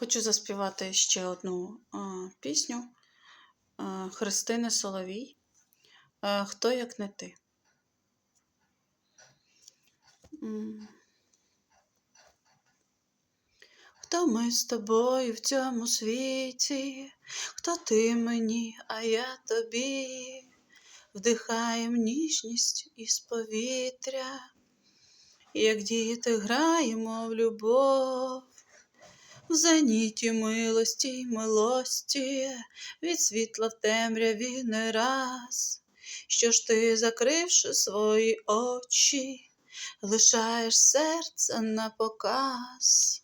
Хочу заспівати ще одну пісню Христини Соловій. Хто як не ти. Хто ми з тобою в цьому світі? Хто ти мені, а я тобі? Вдихаєм ніжність із повітря, як діти граємо в любов. В милості й милості, від світла в темряві не раз. Що ж ти, закривши свої очі, лишаєш серце на показ?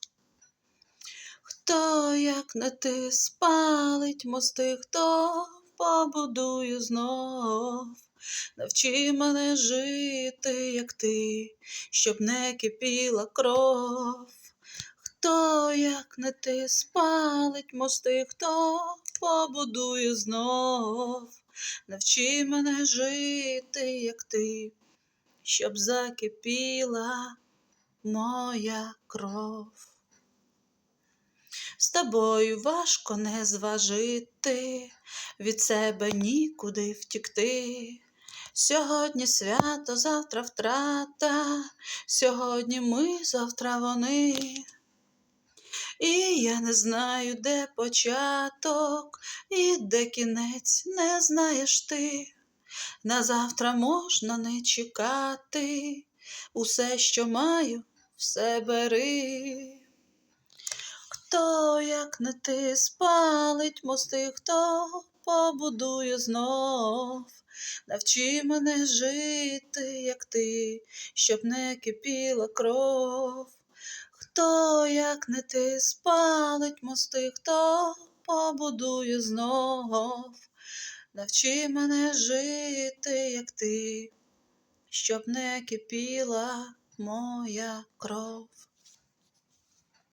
Хто, як не ти, спалить мости, хто побудує знов? Навчи мене жити, як ти, щоб не кипіла кров. Як не ти, спалить мости, хто побудує знов? Навчи мене жити, як ти, щоб закипіла моя кров. З тобою важко не зважити, від себе нікуди втікти. Сьогодні свято, завтра втрата, сьогодні ми, завтра вони. І я не знаю, де початок, і де кінець не знаєш ти. На завтра можна не чекати, усе, що маю, все бери. Хто, як не ти, спалить мости, хто побудує знов, навчи мене жити, як ти, щоб не кипіла кров. Хто, як не ти, спалить мости, хто побудує знов, навчи мене жити, як ти, щоб не кипіла моя кров.